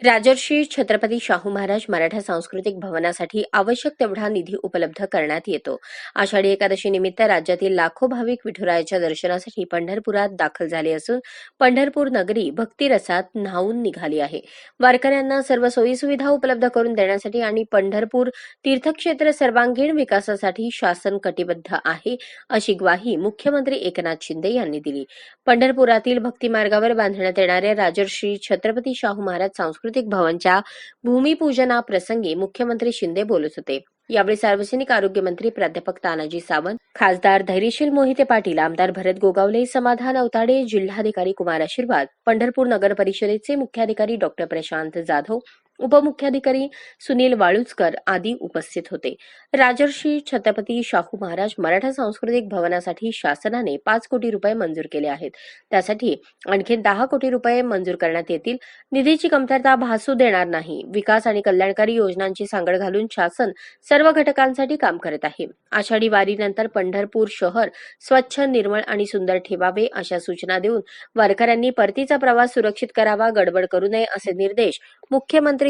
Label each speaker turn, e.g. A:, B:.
A: राजर्षी छत्रपती शाहू महाराज मराठा सांस्कृतिक भवनासाठी आवश्यक तेवढा निधी उपलब्ध करण्यात येतो. आषाढी एकादशी निमित्त राज्यातील लाखो भाविक विठुरायाच्या दर्शनासाठी पंढरपुरात दाखल झाले असून पंढरपूर नगरी भक्तिरसात न्हावून निघाली आहे. वारकऱ्यांना सर्व सोयीसुविधा उपलब्ध करून देण्यासाठी आणि पंढरपूर तीर्थक्षेत्र सर्वांगीण विकासासाठी शासन कटिबद्ध आहे अशी ग्वाही मुख्यमंत्री एकनाथ शिंदे यांनी दिली. पंढरपुरातील भक्तिमार्गावर बांधण्यात येणाऱ्या राजर्षी छत्रपती शाहू महाराज सांस्कृतिक भवनच्या भूमिपूजनाप्रसंगी मुख्यमंत्री शिंदे बोलत होते. यावेळी सार्वजनिक आरोग्य मंत्री प्राध्यापक तानाजी सावंत खासदार धैर्यशील मोहिते पाटील आमदार भरत गोगावले समाधान अवताडे जिल्हाधिकारी कुमार आशीर्वाद पंढरपूर नगर परिषदेचे मुख्याधिकारी डॉक्टर प्रशांत जाधव उपमुख्याधिकारी सुनील वाळुजकर आदी उपस्थित होते. राजर्षी छत्रपती शाहू महाराज मराठा सांस्कृतिक भवनासाठी शासनाने पाच कोटी रुपये मंजूर केले आहेत. त्यासाठी आणखी दहा कोटी रुपये मंजूर करण्यात येतील. निधीची कमतरता भासू देणार नाही. विकास आणि कल्याणकारी योजनांची सांगड घालून शासन सर्व घटकांसाठी काम करत आहे. आषाढी वारीनंतर पंढरपूर शहर स्वच्छ निर्मळ आणि सुंदर ठेवावे अशा सूचना देऊन वारकऱ्यांनी परतीचा प्रवास सुरक्षित करावा गडबड करू नये असे निर्देश मुख्यमंत्री